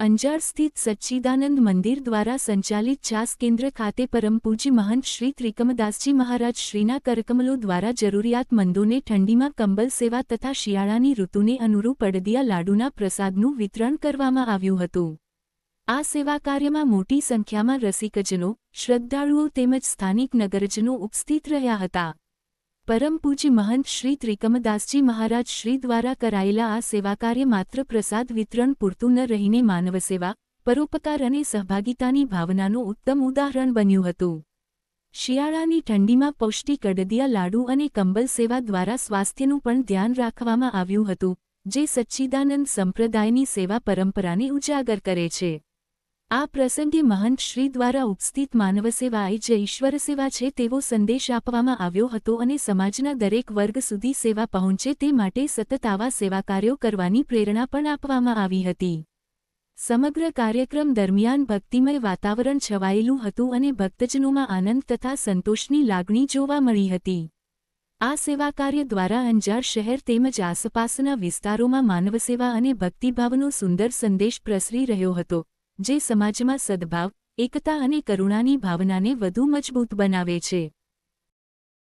અંજાર સ્થિત સચ્ચિદાનંદ મંદિર દ્વારા સંચાલિત ચાસ કેન્દ્ર ખાતે પરમ મહંત શ્રી ત્રિકમદાસજી મહારાજ શ્રીના કરકમલો દ્વારા જરૂરિયાતમંદોને ઠંડીમાં કંબલ સેવા તથા શિયાળાની ઋતુને અનુરૂપ અડદિયા લાડુના પ્રસાદનું વિતરણ કરવામાં આવ્યું હતું. આ સેવા કાર્યમાં મોટી સંખ્યામાં રસિકજનો, શ્રદ્ધાળુઓ તેમજ સ્થાનિક નગરજનો ઉપસ્થિત રહ્યા હતા. પરમ પૂજ્ય મહંત શ્રી ત્રિકમદાસજી મહારાજ શ્રી દ્વારા કરાયેલા આ સેવાકાર્ય માત્ર પ્રસાદ વિતરણ પૂરતું ન રહીને માનવસેવા પરોપકાર અને સહભાગિતાની ભાવનાનું ઉત્તમ ઉદાહરણ બન્યું હતું. શિયાળાની ઠંડીમાં પૌષ્ટિક અડદિયા લાડુ અને કંબલ સેવા દ્વારા સ્વાસ્થ્યનું પણ ધ્યાન રાખવામાં આવ્યું હતું, જે સચ્ચિદાનંદ સંપ્રદાયની સેવા પરંપરાને ઉજાગર કરે છે. આ પ્રસંગે મહંત શ્રી દ્વારા ઉપસ્થિત માનવસેવા એ જે ઈશ્વર સેવા છે તેવો સંદેશ આપવામાં આવ્યો હતો અને સમાજના દરેક વર્ગ સુધી સેવા પહોંચે તે માટે સતત આવા સેવા કાર્યો કરવાની પ્રેરણા પણ આપવામાં આવી હતી. સમગ્ર કાર્યક્રમ દરમિયાન ભક્તિમય વાતાવરણ છવાયેલું હતું અને ભક્તજનોમાં આનંદ તથા સંતોષની લાગણી જોવા મળી હતી. આ સેવા કાર્ય દ્વારા અંજાર શહેર તેમજ આસપાસના વિસ્તારોમાં માનવસેવા અને ભક્તિભાવનો સુંદર સંદેશ પ્રસરી રહ્યો હતો. જે સમાજમાં સદભાવ એકતા અને કરુણાની ભાવનાને વધુ મજબૂત બનાવે છે.